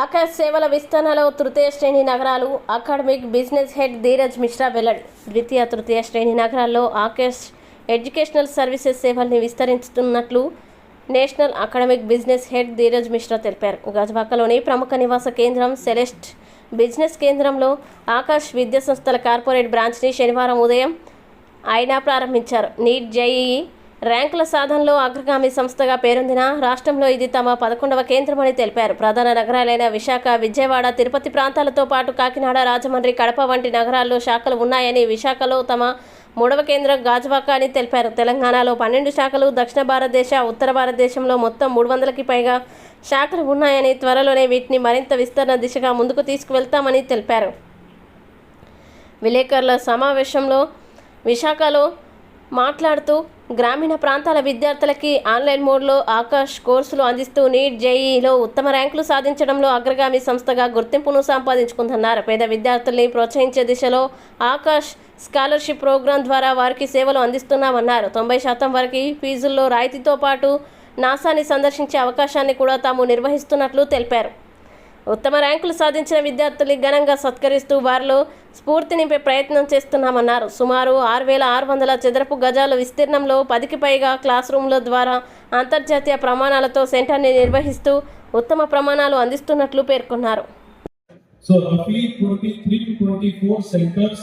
ఆకాశ సేవల విస్తరణలో తృతీయ శ్రేణి నగరాలు academic business head Dheeraj Mishra వెల్లడి. ద్వితీయ తృతీయ శ్రేణి నగరాల్లో ఆకాశ్ ఎడ్యుకేషనల్ సర్వీసెస్ సేవల్ని విస్తరిస్తున్నట్లు national academic business head Dheeraj Mishra తెలిపారు. గజవాకలోని ప్రముఖ నివాస కేంద్రం సెలెస్ట్ బిజినెస్ కేంద్రంలో ఆకాశ్ విద్యా సంస్థల కార్పొరేట్ బ్రాంచ్ని శనివారం ఉదయం ఆయన ప్రారంభించారు. నీట్ జేఈఈ ర్యాంకుల సాధనలో అగ్రగామి సంస్థగా పేరొందిన రాష్ట్రంలో ఇది తమ పదకొండవ కేంద్రమని తెలిపారు. ప్రధాన నగరాలైన విశాఖ విజయవాడ తిరుపతి ప్రాంతాలతో పాటు కాకినాడ రాజమండ్రి కడప వంటి నగరాల్లో శాఖలు ఉన్నాయని విశాఖలో తమ మూడవ కేంద్రం గాజువాక అని తెలిపారు. తెలంగాణలో పన్నెండు శాఖలు దక్షిణ భారతదేశ ఉత్తర భారతదేశంలో మొత్తం మూడు వందలకి పైగా శాఖలు ఉన్నాయని త్వరలోనే వీటిని మరింత విస్తరణ దిశగా ముందుకు తీసుకువెళ్తామని తెలిపారు. విలేకరుల సమావేశంలో విశాఖలో మాట్లాడుతూ గ్రామీణ ప్రాంతాల విద్యార్థులకి ఆన్లైన్ మోడ్లో ఆకాష్ కోర్సులు అందిస్తూ నీట్ జేఈలో ఉత్తమ ర్యాంకులు సాధించడంలో అగ్రగామి సంస్థగా గుర్తింపును సంపాదించుకుందన్నారు పేద విద్యార్థుల్ని ప్రోత్సహించే దిశలో ఆకాష్ స్కాలర్షిప్ ప్రోగ్రాం ద్వారా వారికి సేవలు అందిస్తున్నామన్నారు. తొంభై శాతం వరకు ఫీజుల్లో రాయితీతో పాటు నాసాని సందర్శించే అవకాశాన్ని కూడా తాము నిర్వహిస్తున్నట్లు తెలిపారు. ఉత్తమ ర్యాంకులు సాధించిన విద్యార్థుల్ని ఘనంగా సత్కరిస్తూ వారిలో స్ఫూర్తి నింపే ప్రయత్నం చేస్తున్నామన్నారు సుమారు ఆరు వేల ఆరు వందల చదరపు గజాల విస్తీర్ణంలో పదికి పైగా క్లాస్ రూమ్ల ద్వారా అంతర్జాతీయ ప్రమాణాలతో సెంటర్ని నిర్వహిస్తూ ఉత్తమ ప్రమాణాలు అందిస్తున్నట్లు పేర్కొన్నారు So roughly 23 to 24 centers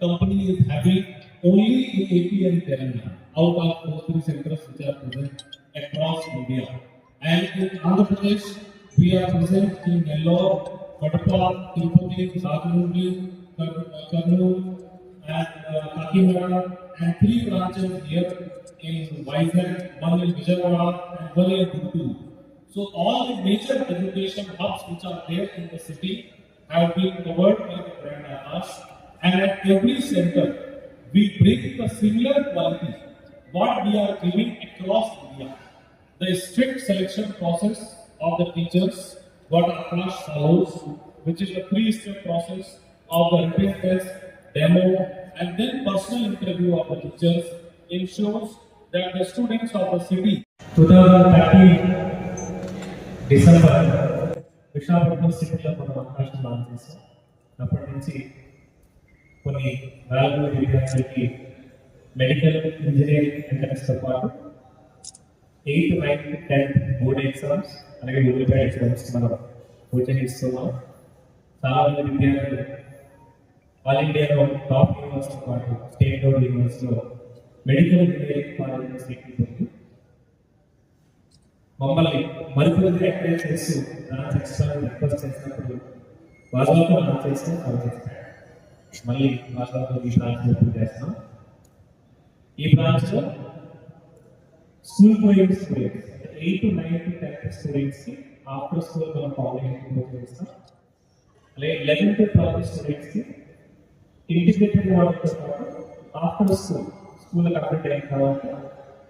company is having only in AP and Telangana out of those three centers which are present across India. And in Andhra Pradesh, we are present in Nellore, Kadapa, Tirupati, Rajahmundry, Kar- Kurnool, and uh, and three branches here in Vizag, one in Vijayawada, and one in. So all the major education hubs which are there in the city have been covered by the brand Aakash. And at every center, we bring the similar quality what we are giving across India. The strict selection process of the teachers, what Akash follows, which is a three-step process of the written test, demo, and then personal interview of the teachers ensures that the students of the city 2013 December Visakhapatnam సిటీలో మనం అవకాశం launch చేసాం అప్పటి నుంచి కొన్ని వేల మంది విద్యార్థులకి మెడికల్ ఇంజనీరింగ్ ఎంట్రన్స్తో పాటు Eighth ninth tenth board exams అలాగే యూనిఫైడ్ ఎగ్జామ్స్ మనం ప్రోత్సహిస్తున్నాం ఇస్తున్నాం. చాలా మంది విద్యార్థులు ఆల్ ఇండియాలో టాప్ యూనివర్సిటీ పాటు స్టేట్ బోర్డ్ యూనివర్సిటీలో మెడికల్ ఇంజనీరింగ్ కాలేజ్ సీట్ ఉంటుంది మమ్మల్ని మరికొద్ది ఎంకరేజ్ చేస్తూ నా ఎక్స్ట్రా రిక్వెస్ట్ చేసినప్పుడు వాజాతో నా చేస్తే పనిచేస్తాను మళ్ళీ వాజాతో ఈ బ్రాంచ్ ఓపెన్ చేస్తున్నాం. ఈ బ్రాంచ్ స్కూల్ పోయిన students eight to nine to tenth స్టూడెంట్స్కి ఆఫ్టర్ స్కూల్ మనం కాలేజ్ చేస్తాం అలాగే లెవెన్ ట్వెల్త్ స్టూడెంట్స్కి ఇంటిగ్రేటెడ్ వాళ్ళతో పాటు ఆఫ్టర్ స్కూల్ స్కూల్ కంప్లీట్ అయిన తర్వాత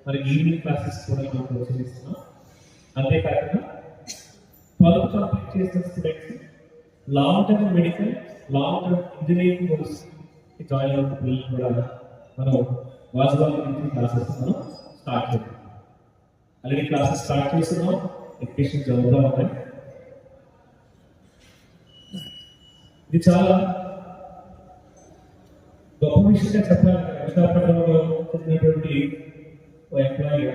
మరి ఈవినింగ్ క్లాసెస్ కూడా మనం కోచింగ్ ఇస్తున్నాం అంతేకాకుండా ట్వెల్త్ కంప్లీట్ చేసిన students long term medical long term engineering course join అవుతున్న పిల్లలు కూడా మనం వాజువాల నుంచి క్లాసెస్ మనం స్టార్ట్ చేద్దాం. అలాగే క్లాసెస్ స్టార్ట్ చేస్తున్నాం. ఎడ్యుకేషన్ జరుగుతూ ఉంటాయి ఇది చాలా గొప్ప విషయంగా చెప్పాలి. విశాఖపట్నంలో ఉన్నటువంటి ఓ ఎంప్లాయీగా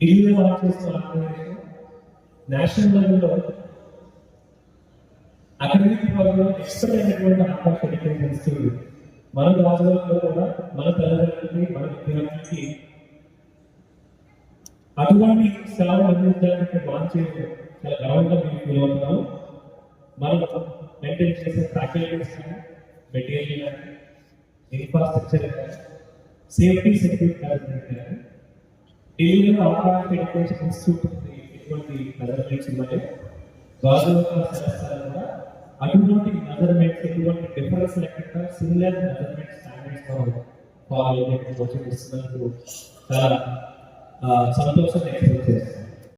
ఢిల్లీలో వర్క్ చేస్తున్న ఆర్గనైజేషన్ నేషనల్ లెవెల్లో అకాడమిక్ ప్రోగ్రామ్ ఎక్స్ట్రా అయినటువంటి ఆకాశ ఎడ్యుకేషన్ ఇస్తుంది మన రాజధానిలో కూడా మన తల్లిదండ్రులకి మన విద్యార్థులకి అటువంటి సేవలు అందించడానికి లాంచ్ చాలా గర్వంగా మేము ఫీల్ అవుతున్నాము మనం మెయింటైన్ చేసే ఫ్యాకల్టీస్ కానీ మెటీరియల్ కానీ ఇన్ఫ్రాస్ట్రక్చర్ కానీ సేఫ్టీ సెక్యూరిటీ మేనేజ్మెంట్ కానీ ఢిల్లీలో ఆకాశ ఎడ్యుకేషన్ ఇన్స్టిట్యూట్ ఉంది ఎటువంటి మెజర్మెంట్స్ ఉన్నాయి గవర్నమెంట్ కూడా అటువంటి మెజర్మెంట్స్ ఎటువంటి డిఫరెన్స్ లేకుండా సిమిలర్ మెజర్మెంట్ స్టాండర్డ్స్ ఫాలో అయ్యేటువంటి కోచింగ్ ఇస్తున్నందుకు చాలా సంతోషం ఎక్స్ప్రెస్ చేస్తున్నాను